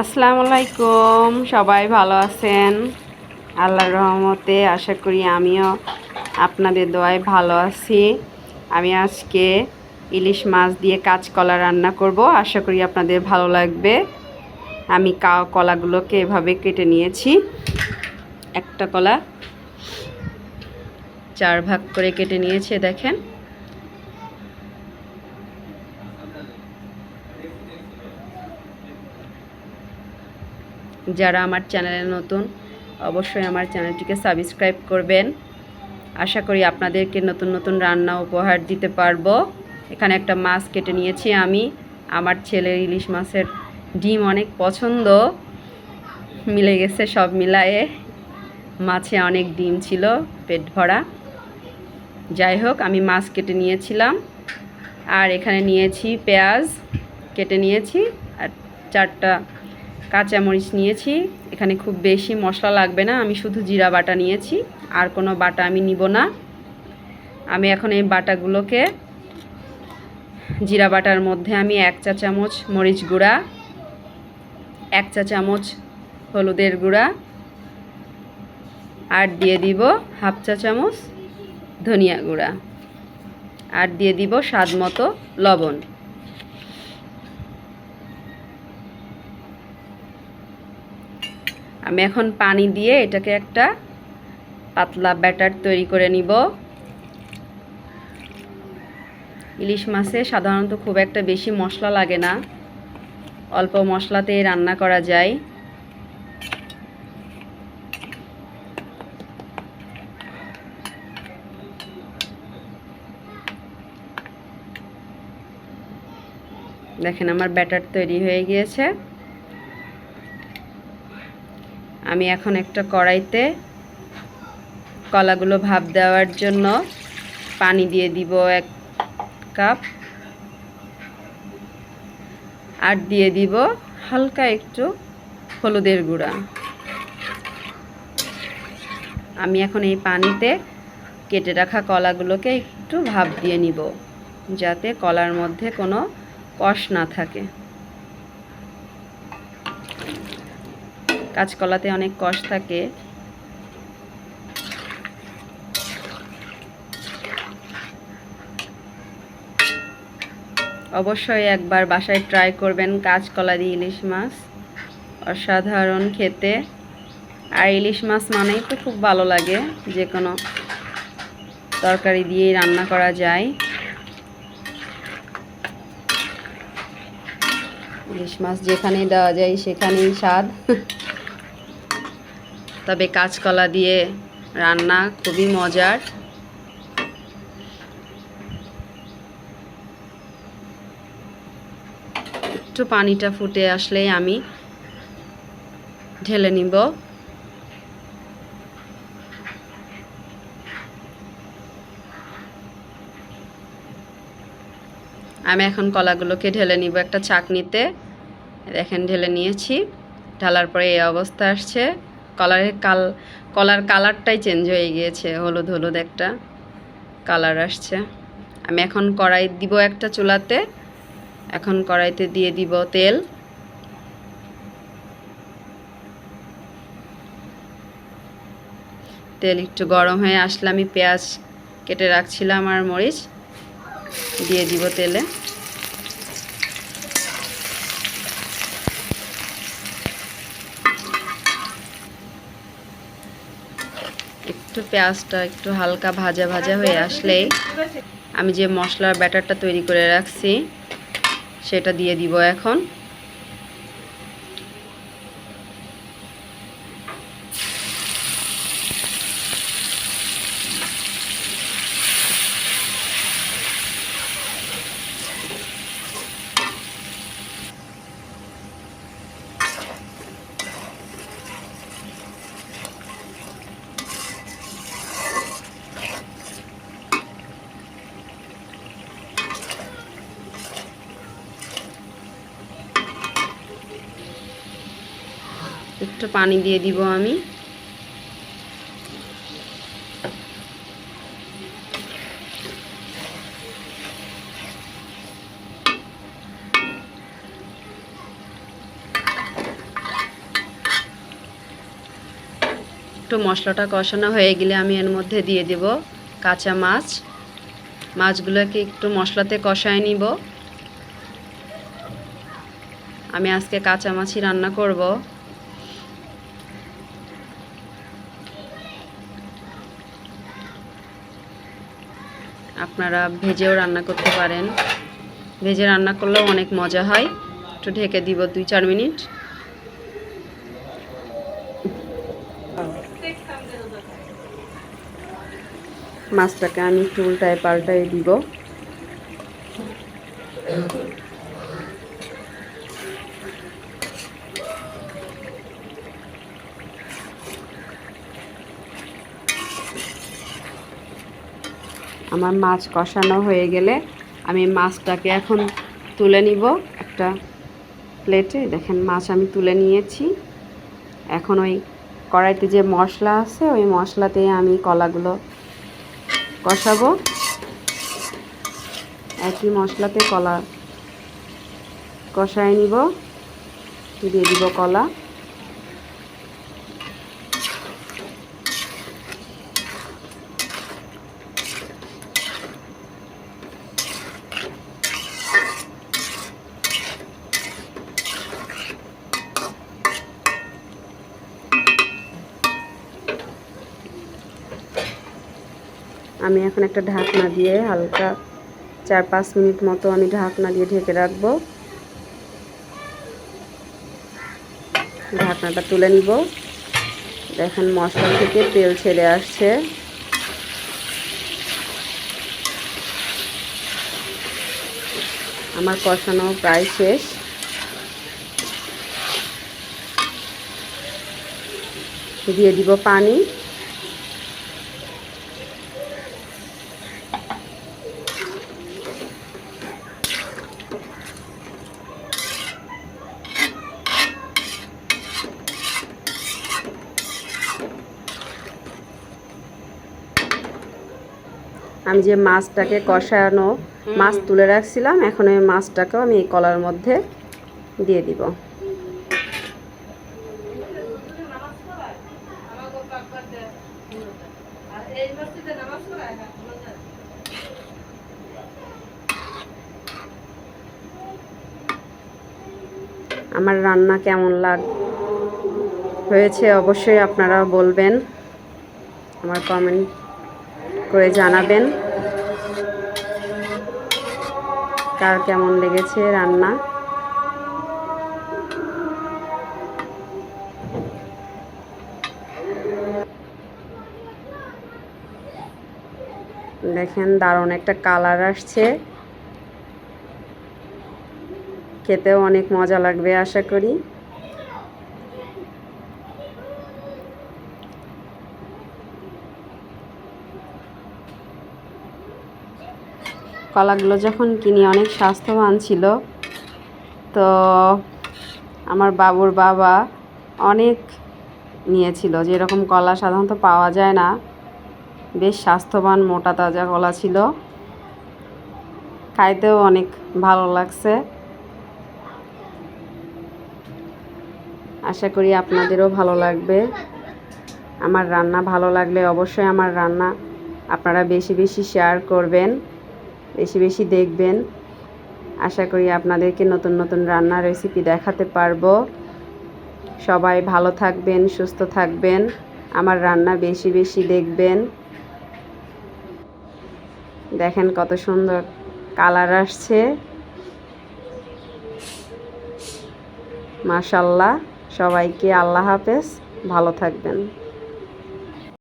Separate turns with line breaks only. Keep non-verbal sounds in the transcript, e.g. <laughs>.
আসসালামু আলাইকুম সবাই ভালো আছেন? আল্লাহর রহমতে আশা করি আমিও আপনাদের দোয়ায় ভালো আছি। আমি আজকে ইলিশ মাছ দিয়ে কাঁচকলা রান্না করব, আশা করি আপনাদের ভালো লাগবে। আমি কা, কলাগুলোকে এভাবে কেটে নিয়েছি। একটা কলা চার ভাগ করে কেটে নিয়েছে, দেখেন। যারা আমার চ্যানেলে নতুন, অবশ্যই আমার চ্যানেলটিকে সাবস্ক্রাইব করবেন। আশা করি আপনাদেরকে নতুন নতুন রান্না উপহার দিতে পারব। এখানে একটা মাছ কেটে নিয়েছি আমি। আমার ছেলের ইলিশ মাছের ডিম অনেক পছন্দ। মিলে গেছে সব মিলায়ে। মাছে অনেক ডিম ছিল, পেট ভরা। যাই হোক, আমি মাছ কেটে নিয়েছিলাম। আর এখানে নিয়েছি পেঁয়াজ, কেটে নিয়েছি। আর চারটা কাঁচামরিচ নিয়েছি। এখানে খুব বেশি মশলা লাগবে না, আমি শুধু জিরা বাটা নিয়েছি, আর কোনো বাটা আমি নিব না। আমি এখন এই বাটাগুলোকে জিরা বাটার মধ্যে আমি এক চা চামচ মরিচ গুঁড়া, এক চা চামচ হলুদের গুঁড়া, আর দিয়ে দিব হাফ চা চামচ ধনিয়া গুঁড়া, আর দিয়ে দিব স্বাদ মতো লবণ। আমি এখন পানি দিয়ে এটাকে একটা পাতলা ব্যাটার তৈরি করে নিব। ইলিশ মাছে সাধারণত খুব একটা বেশি মশলা লাগে না। অল্প মশলাতেই রান্না করা যায়। দেখেন আমার ব্যাটার তৈরি হয়ে গিয়েছে। আমি এখন একটা কড়াইতে কলাগুলো ভাপ দেওয়ার জন্য পানি দিয়ে দিব এক কাপ। আর দিয়ে দিব হালকা একটু হলুদের গুঁড়া। আমি এখন এই পানিতে কেটে রাখা কলাগুলোকে একটু ভাপ দিয়ে নিব, যাতে কলার মধ্যে কোনো কষ না থাকে। কাঁচকলাতে অনেক কষ থাকে। অবশ্যই একবার বাসায় ট্রাই করবেন কাঁচকলা দিয়ে ইলিশ মাছ। অসাধারণ খেতে। আর ইলিশ মাছ মানেই তো খুব ভালো লাগে, যে কোনো তরকারি দিয়েই রান্না করা যায়। ইলিশ মাছ যেখানেই দেওয়া যায় সেখানেই স্বাদ। <laughs> তবে কাঁচকলা দিয়ে রান্না খুবই মজার। একটু পানিটা ফুটে আসলেই আমি ঢেলে নিব। আমি এখন কলাগুলোকে ঢেলে নিব একটা চাকনিতে। দেখেন ঢেলে নিয়েছি। ঢালার পরে এই অবস্থা আসছে। কলারের কাল কলার কালারটাই চেঞ্জ হয়ে গিয়েছে, হলুদ হলুদ একটা কালার আসছে। আমি এখন কড়াই দিব একটা চুলাতে, এখন কড়াইতে দিয়ে দিব তেল। তেল একটু গরম হয়ে আসলে আমি পেঁয়াজ কেটে রাখছিলাম আর মরিচ, দিয়ে দিব তেলে। একটু পেঁয়াজটা একটু হালকা ভাজা ভাজা হয়ে আসলেই আমি যে মশলার ব্যাটারটা তৈরি করে রাখছি, সেটা দিয়ে দিব এখন। একটু পানি দিয়ে দিব আমি। একটু মশলাটা কষানো হয়ে গেলে আমি এর মধ্যে দিয়ে দেব কাঁচা মাছ। মাছগুলোকে একটু মশলাতে কষায় নিব। আমি আজকে কাঁচা মাছই রান্না করব। আপনারা ভেজেও রান্না করতে পারেন। ভেজে রান্না করলেও অনেক মজা হয়। একটু ঢেকে দিব দুই চার মিনিট। মাছটাকে আমি চুলটায় পাল্টায় দিব। আমার মাছ কষানো হয়ে গেলে আমি মাছটাকে এখন তুলে নিব একটা প্লেটে। দেখেন, মাছ আমি তুলে নিয়েছি। এখন ওই কড়াইতে যে মশলা আছে, ওই মশলাতে আমি কলাগুলো কষাবো। একই মশলাতে কলা কষায় নিব, দিয়ে দিব কলা। আমি এখন একটা ঢাকনা দিয়ে হালকা চার পাঁচ মিনিট মতো আমি ঢাকনা দিয়ে ঢেকে রাখব। ঢাকনাটা তুলে নিব। দেখেন মশলা থেকে তেল ছেড়ে আসছে। আমার কষানো প্রায় শেষ। দিয়ে দিব পানি। আমি যে মাছটাকে কষানো মাছ তুলে রাখছিলাম এখন ওই মাছটাকেও আমি এই কলার মধ্যে দিয়ে দিব। আমার রান্না কেমন লাগ হয়েছে অবশ্যই আপনারা বলবেন আমার কমেন্ট করে জানাবেন। কার কেমন লেগেছে রান্না? দেখেন দারুণ একটা কালার আসছে। খেতেও অনেক মজা লাগবে, আশা করি। কলাগুলো যখন কিনি, অনেক স্বাস্থ্যবান ছিল। তো আমার বাবুর বাবা অনেক নিয়েছিল যেরকম কলা সাধারণত পাওয়া যায় না। বেশ স্বাস্থ্যবান মোটা তাজা কলা ছিল। খাইতেও অনেক ভালো লাগছে। আশা করি আপনাদেরও ভালো লাগবে। আমার রান্না ভালো লাগলে অবশ্যই আমার রান্না আপনারা বেশি বেশি শেয়ার করবেন। বেশি বেশি দেখবেন। আশা করি আপনাদেরকে নতুন নতুন রান্নার রেসিপি দেখাতে পারব। সবাই ভালো থাকবেন, সুস্থ থাকবেন। আমার রান্না বেশি বেশি দেখবেন। দেখেন কত সুন্দর কালার আসছে। মাশাল্লাহ, সবাইকে আল্লাহ হাফেজ। ভালো থাকবেন।